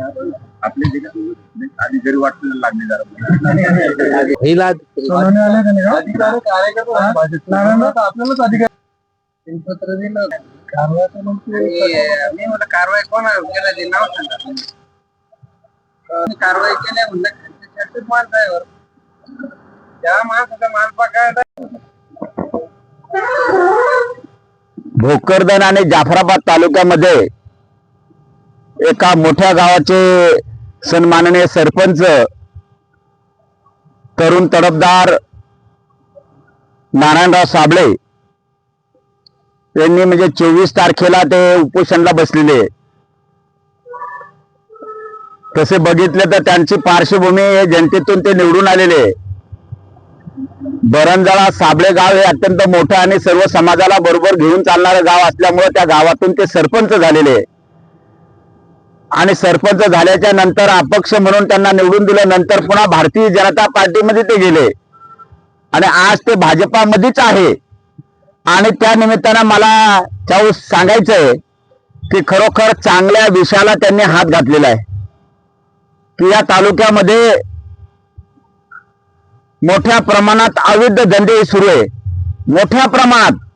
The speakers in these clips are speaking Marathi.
आपल्या देशात अधिकारी वाटलं लागले जरा. आपल्यालाच अधिकार. पत्र दिलं. कारवाई मी म्हणलं कारवाई कोणावर? केला ते नाव सांगा तुम्ही. आणि कारवाई केली म्हणलं माणसं आहे. त्या माणसाचा भोकरदन आणि जाफराबाद तालुक्यामध्ये एका मोठ्या गावाचे सन्माननीय सरपंच तरुण तडफदार नारायणराव साबळे त्यांनी म्हणजे चोवीस तारखेला ते उपोषणला बसलेले तसे बघितले तर त्यांची पार्श्वभूमी जनतेतून ते निवडून आलेले बरंजळा साबळे गाव हे अत्यंत मोठं आणि सर्व समाजाला बरोबर घेऊन चालणारं गाव असल्यामुळे त्या गावातून ते सरपंच झालेले आहे. आणि सरपंच झाल्याच्यानंतर अपक्ष म्हणून त्यांना निवडून दिलं. नंतर पुन्हा भारतीय जनता पार्टीमध्ये ते गेले. आणि आज ते भाजपामध्येच आहे. आणि त्या निमित्तानं मला चाऊ सांगायचंय की खरोखर चांगल्या विषयाला त्यांनी हात घातलेला आहे. की या तालुक्यामध्ये मोठ्या प्रमाणात अवैध धंदे सुरू आहे. मोठ्या प्रमाणात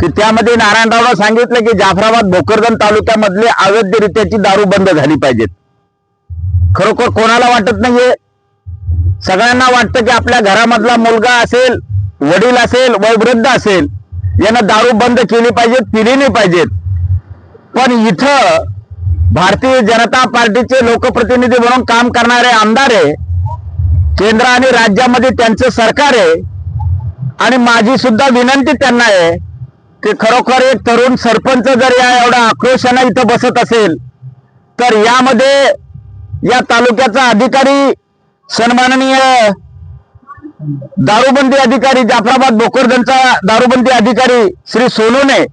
की त्यामध्ये नारायणरावला सांगितलं की जाफराबाद भोकरदन तालुक्यामधले अवैधरित्याची दारू बंद झाली पाहिजेत. खरोखर कोणाला वाटत नाहीये? सगळ्यांना वाटतं की आपल्या घरामधला मुलगा असेल वडील असेल वयवृद्ध असेल यांना दारू बंद केली पाहिजेत पिली नाही पाहिजेत. पण इथं भारतीय जनता पार्टीचे लोकप्रतिनिधी म्हणून काम करणारे आमदार आहे केंद्र आणि राज्यामध्ये त्यांचं सरकार आहे आणि माझी सुद्धा विनंती त्यांना आहे की खरोखर एक तरुण सरपंच जर या एवढा आक्रोशानं इथं बसत असेल तर यामध्ये या तालुक्याचा अधिकारी सन्माननीय दारूबंदी अधिकारी जाफराबाद भोकरदनचा दारूबंदी अधिकारी श्री सोनूने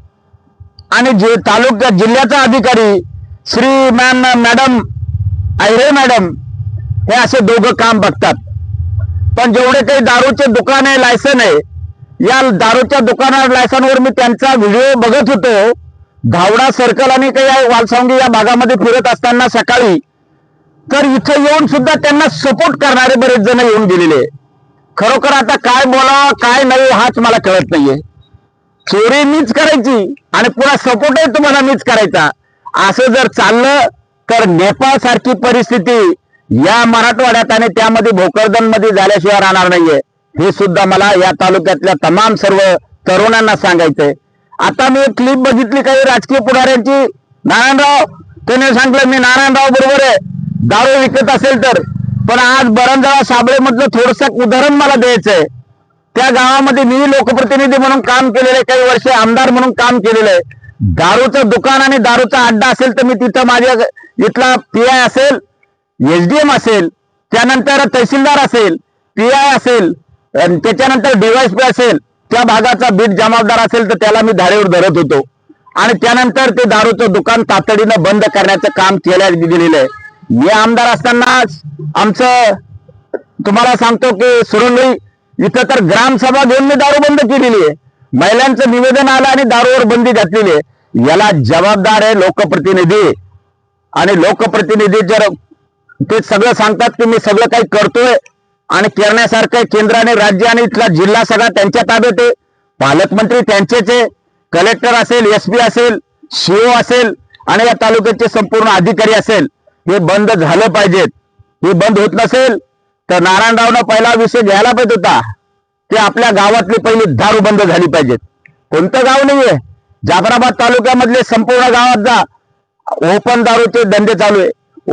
आणि जे तालुक्या जिल्ह्याचा अधिकारी Shri ma'am madam Ayre madam हे असे दोघं काम बघतात. पण जेवढे काही दारूचे दुकान आहे लायसन आहे या दारूच्या दुकानावर लायसनवर मी त्यांचा व्हिडिओ बघत होतो. धावडा सर्कल आणि काही वालसांगी या भागामध्ये फिरत असताना सकाळी. तर इथं येऊन सुद्धा त्यांना सपोर्ट करणारे बरेच जण येऊन गेलेले. खरोखर आता काय बोलावा काय नाही हाच मला कळत नाहीये. चोरी मीच करायची आणि पुन्हा सपोर्टही तुम्हाला मीच करायचा. असं जर चाललं तर नेपाळ सारखी परिस्थिती या मराठवाड्यात आणि त्यामध्ये भोकरदनमध्ये झाल्याशिवाय राहणार नाहीये. हे सुद्धा मला या तालुक्यातल्या तमाम सर्व तरुणांना सांगायचंय. आता मी एक क्लिप बघितली काही राजकीय पुढाऱ्यांची. नारायणराव त्याने सांगितलं मी नारायणराव बरोबर आहे. दारू विकत असेल तर. पण आज बरंजाळा साबळे मधलं थोडस उदाहरण मला द्यायचंय. त्या गावामध्ये मी लोकप्रतिनिधी म्हणून काम केलेलं आहे काही वर्ष आमदार म्हणून काम केलेलं आहे. दारूचं दुकान आणि दारूचा अड्डा असेल तर मी तिथं माझ्या इथला पी आय असेल एसडीएम असेल त्यानंतर तहसीलदार असेल पी आय असेल त्याच्यानंतर डीवायसपी असेल त्या भागाचा बीट जमावदार असेल तर त्याला मी धारेवर धरत होतो. आणि त्यानंतर ते दारूचं दुकान तातडीनं बंद करण्याचं काम केल्या गेलेलं आहे. मी आमदार असताना आमचं तुम्हाला सांगतो की सुरंगळी इथं तर ग्रामसभा घेऊन मी दारू बंद केलेली आहे. महिलांचं निवेदन आलं आणि दारूवर बंदी घातलेली आहे. याला जबाबदार आहे लोकप्रतिनिधी. आणि लोकप्रतिनिधी जर ते सगळं सांगतात की मी सगळं काही करतोय आणि करण्यासारखं केंद्र आणि राज्य आणि इथला जिल्हा सगळा त्यांच्या ताब्यात आहे. पालकमंत्री त्यांचेच आहे. कलेक्टर असेल एस पी असेल सीओ असेल आणि या तालुक्याचे संपूर्ण अधिकारी असेल. हे बंद झालं पाहिजेत. हे बंद होत नसेल तर नारायणरावनं पहिला विषय घ्यायला पाहिजे होता. की आपल्या गावातली पहिली दारू बंद झाली पाहिजेत. कोणतं गाव नाहीये? जाफराबाद तालुक्यामधले संपूर्ण गावात जा. ओपन दारूचे धंदे चालू आहे.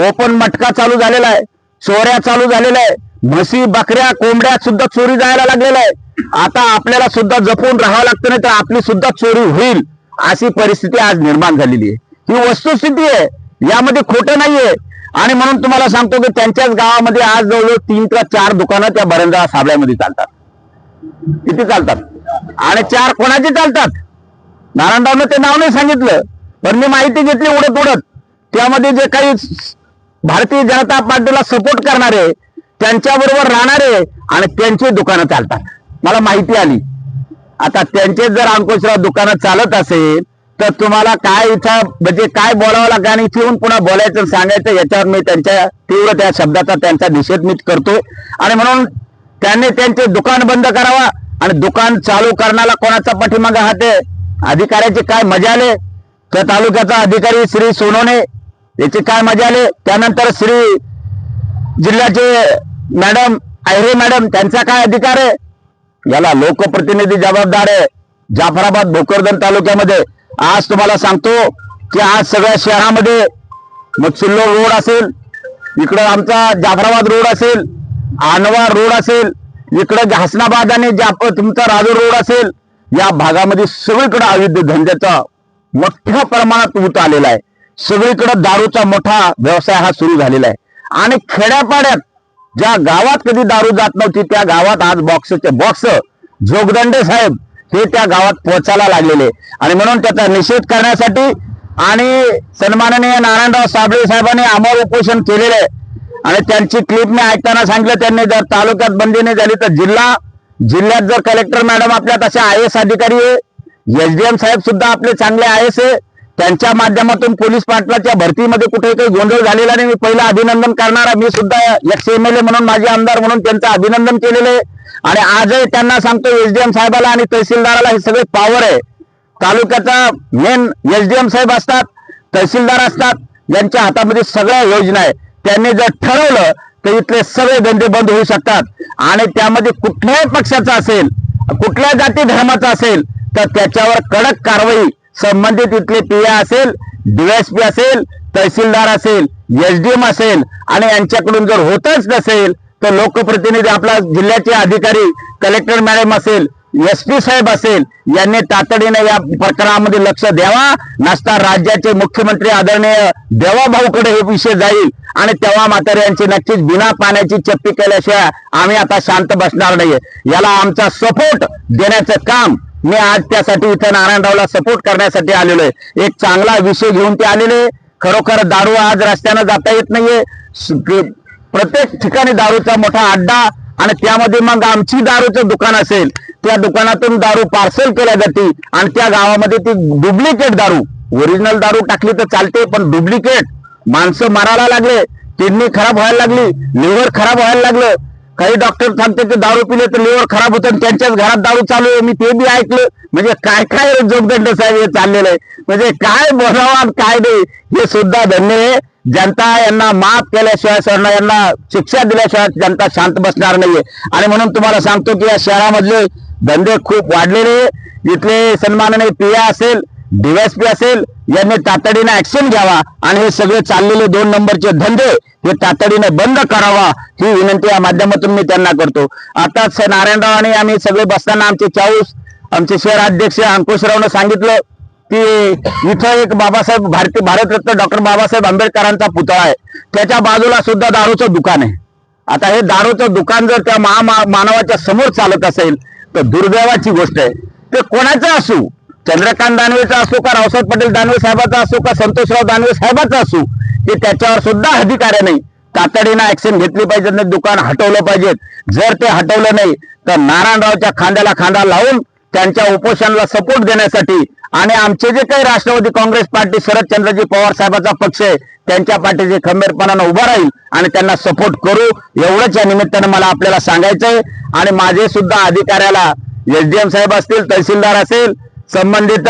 ओपन मटका चालू झालेला आहे. चोऱ्या चालू झालेल्या आहे. म्हशी बकऱ्या कोंबड्या सुद्धा चोरी जायला लागलेल्या आहे आता आपल्याला सुद्धा जपून राहावं लागतं नाही तर आपली सुद्धा चोरी होईल अशी परिस्थिती आज निर्माण झालेली आहे. ही वस्तुस्थिती आहे. यामध्ये खोटं नाहीये. आणि म्हणून तुम्हाला सांगतो की त्यांच्याच गावामध्ये आज जवळजवळ तीन किंवा चार दुकानं त्या बरंजा साबळ्यामध्ये चालतात. किती चालतात? आणि चार कोणाचे चालतात? नारायणरावनं ते नाव नाही सांगितलं पण मी माहिती घेतली उडत उडत त्यामध्ये जे काही भारतीय जनता पार्टीला सपोर्ट करणारे त्यांच्याबरोबर राहणारे आणि त्यांची दुकानं चालतात. मला माहिती आली. आता त्यांचे जर अंकुशराव दुकानं चालत असेल तर तुम्हाला काय इथं म्हणजे काय बोलावं लागेल आणि इथे येऊन पुन्हा बोलायचं सांगायचं याच्यावर मी त्यांच्या तीव्र त्या शब्दाचा त्यांचा निषेध मी करतोय आणि म्हणून त्यांनी त्यांचे दुकान बंद करावा आणि दुकान चालू करण्याला कोणाचा पाठीमागा हात? आहे अधिकाऱ्याचे काय मजा आले? तर तालुक्याचा अधिकारी श्री सोनोने याची काय मजा आले? त्यानंतर श्री जिल्ह्याचे मॅडम आयरे मॅडम त्यांचा काय अधिकार आहे? याला लोकप्रतिनिधी जबाबदार आहे. जाफराबाद भोकरदन तालुक्यामध्ये. आज तुम्हाला सांगतो की आज सगळ्या शहरामध्ये मग सिल्लोड रोड असेल इकडं आमचा जाफराबाद रोड असेल आणवार रोड असेल इकडं हसनाबाद आणि जाप तुमचा राजूर रोड असेल या भागामध्ये सगळीकडे अवैध धंद्याचा मोठ्या प्रमाणात उत आलेला आहे. सगळीकडे दारूचा मोठा व्यवसाय हा सुरू झालेला आहे. आणि खेड्यापाड्यात ज्या गावात कधी दारू जात नव्हती त्या गावात आज बॉक्सचे बॉक्स जोगदंडे साहेब हे त्या गावात पोहोचायला लागलेले. आणि म्हणून त्याचा निषेध करण्यासाठी आणि सन्माननीय नारायणराव साबळे साहेबांनी अमोल उपोषण केलेले. आहे आणि त्यांची क्लिप मी ऐकताना सांगितलं त्यांनी जर तालुक्यात बंदी नाही झाली तर जिल्हा जिल्ह्यात जर कलेक्टर मॅडम आपल्या तसे आय एस अधिकारी आहे एसडीएम साहेब सुद्धा आपले चांगले आय एस आहे त्यांच्या माध्यमातून पोलीस पाटलाच्या भरतीमध्ये कुठे काही गोंधळ झालेला नाही. मी पहिला अभिनंदन करणार मी सुद्धा एक्स एम एल ए म्हणून माझे आमदार म्हणून त्यांचं अभिनंदन केलेलं आहे. आणि आजही त्यांना सांगतो एसडीएम साहेबाला आणि तहसीलदाराला हे सगळे पॉवर आहे. तालुक्याचा मेन एसडीएम साहेब असतात तहसीलदार असतात यांच्या हातामध्ये सगळ्या योजना आहे. त्यांनी जर ठरवलं तर इथले सगळे धंदे बंद होऊ शकतात. आणि त्यामध्ये कुठल्याही पक्षाचा असेल कुठल्या जाती धर्माचा असेल तर त्याच्यावर कडक कारवाई संबंधित इथले पीए असेल डीएसपी असेल तहसीलदार असेल एसडीएम असेल आणि यांच्याकडून जर होतच नसेल तर लोकप्रतिनिधी आपला जिल्ह्याचे अधिकारी कलेक्टर मॅडम असेल एस पी साहेब असेल यांनी तातडीने या प्रकरणामध्ये लक्ष द्यावा नसता राज्याचे मुख्यमंत्री आदरणीय देवाभाऊकडे हे विषय जाईल आणि तेव्हा मात्र यांची नक्कीच बिना पाण्याची चप्पी केल्याशिवाय आम्ही आता शांत बसणार नाहीये. याला आमचा सपोर्ट देण्याचं काम मी आज त्यासाठी इथं नारायणरावला सपोर्ट करण्यासाठी आलेलो आहे. एक चांगला विषय घेऊन ते आलेले खरोखर दारू आज रस्त्यानं जाता येत नाहीये. प्रत्येक ठिकाणी दारूचा मोठा अड्डा आणि त्यामध्ये मग आमची दारूचं दुकान असेल. त्या दुकानातून दारू पार्सल केल्या जाते आणि त्या गावामध्ये ती डुप्लिकेट दारू. ओरिजिनल दारू टाकली तर चालते पण डुप्लिकेट माणसं मारायला लागले किडनी खराब व्हायला लागली लिव्हर खराब व्हायला लागलं. काही डॉक्टर सांगते की दारू पिले तर लिव्हर खराब होतं आणि त्यांच्याच घरात दारू चालू आहे. मी ते बी ऐकलं. म्हणजे काय काय जोगदंड साहेब हे चाललेलं आहे? म्हणजे काय बोलावं काय नाही? हे सुद्धा धन्य आहे. जनता यांना माफ केल्याशिवाय सरांना यांना शिक्षा दिल्याशिवाय जनता शांत बसणार नाहीये. आणि म्हणून तुम्हाला सांगतो की या शहरामधले धंदे खूप वाढलेले इथले सन्माननीय पिया असेल डीवायसपी असेल यांनी तातडीने ऍक्शन घ्यावा आणि हे सगळे चाललेले दोन नंबरचे धंदे हे तातडीने बंद करावा ही विनंती या माध्यमातून मी त्यांना करतो. आताच नारायणराव आणि आम्ही सगळे बसताना आमचे चाऊस आमचे शहर अध्यक्ष अंकुशरावनं सांगितलं की इथं एक बाबासाहेब भारतीय भारतरत्न डॉक्टर बाबासाहेब आंबेडकरांचा पुतळा आहे. त्याच्या बाजूला सुद्धा दारूचं दुकान आहे. आता हे दारूचं दुकान जर त्या महा मानवाच्या समोर चालत असेल तर दुर्दैवाची गोष्ट आहे. ते कोणाचं असू? चंद्रकांत दानवेचा असो का रावसाहेब पटेल दानवे साहेबाचा असो का संतोषराव दानवे साहेबाचा असू ते त्याच्यावर सुद्धा अधिकार नाही. तातडीनं ऍक्शन घेतली पाहिजे नाही दुकान हटवलं पाहिजेत. जर ते हटवलं नाही तर नारायणरावच्या खांद्याला खांदा लावून त्यांच्या उपोषणाला सपोर्ट देण्यासाठी आणि आमचे जे काही राष्ट्रवादी काँग्रेस पार्टी शरदचंद्रजी पवार साहेबाचा पक्ष आहे त्यांच्या पाठीशी खंबीरपणानं उभा राहील आणि त्यांना सपोर्ट करू एवढंच या निमित्तानं मला आपल्याला सांगायचंय. आणि माझे सुद्धा अधिकाऱ्याला एसडीएम साहेब असतील तहसीलदार असेल संबंधित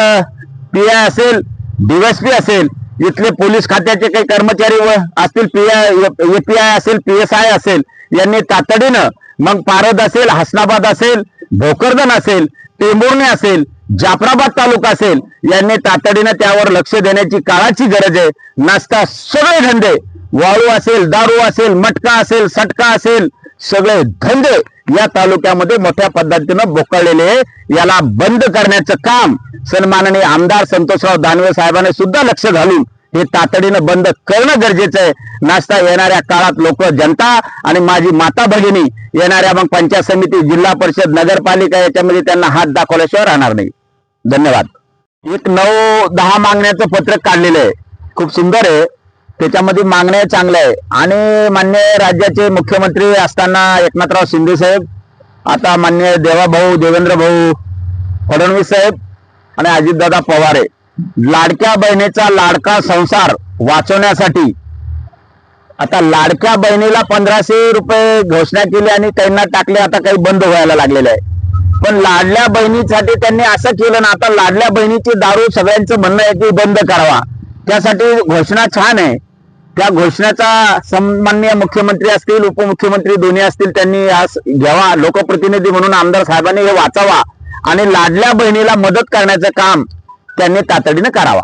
पी आय असेल डीवायसपी असेल इथले पोलीस खात्याचे काही कर्मचारी व असतील पी आय एपीआय असेल पी एस आय असेल यांनी तातडीनं मग पारद असेल हसनाबाद असेल भोकरदन असेल टेंभुर्णी असेल जाफराबाद तालुका असेल यांनी तातडीनं त्यावर लक्ष देण्याची काळाची गरज आहे. नसता सगळे धंदे वाळू असेल दारू असेल मटका असेल सटका असेल सगळे धंदे या तालुक्यामध्ये मोठ्या पद्धतीनं बोकळलेले याला बंद करण्याचं काम सन्माननीय आमदार संतोषराव दानवे साहेबांनी सुद्धा लक्ष घालून हे तातडीनं बंद करणं गरजेचं आहे. नाश्ता येणाऱ्या काळात लोक जनता आणि माझी माता भगिनी येणाऱ्या मग पंचायत समिती जिल्हा परिषद नगरपालिका याच्यामध्ये त्यांना हात दाखवल्याशिवाय राहणार नाही. धन्यवाद. एक नऊ दहा मागण्याचं पत्रक काढलेलं आहे. खूप सुंदर आहे. त्याच्यामध्ये मागण्या चांगल्या आहे. आणि मान्य राज्याचे मुख्यमंत्री असताना एकनाथराव शिंदे साहेब आता मान्य देवाभाऊ देवेंद्र भाऊ फडणवीस साहेब आणि अजितदादा पवार आहे. लाडक्या बहिणीचा लाडका संसार वाचवण्यासाठी आता लाडक्या बहिणीला पंधराशे रुपये घोषणा केली आणि त्यांना टाकले आता काही बंद व्हायला लागलेलं आहे. पण लाडल्या बहिणीसाठी त्यांनी असं केलं ना आता लाडल्या बहिणीची दारू सगळ्यांचं म्हणणं आहे की बंद करावा. त्यासाठी घोषणा छान आहे. त्या घोषणाचा सन्माननीय मुख्यमंत्री असतील उपमुख्यमंत्री दोन्ही असतील त्यांनी आज घ्यावा लोकप्रतिनिधी म्हणून आमदार साहेबांनी हे वाचावा आणि लाडल्या बहिणीला मदत करण्याचं काम त्यांनी तातडीनं करावा.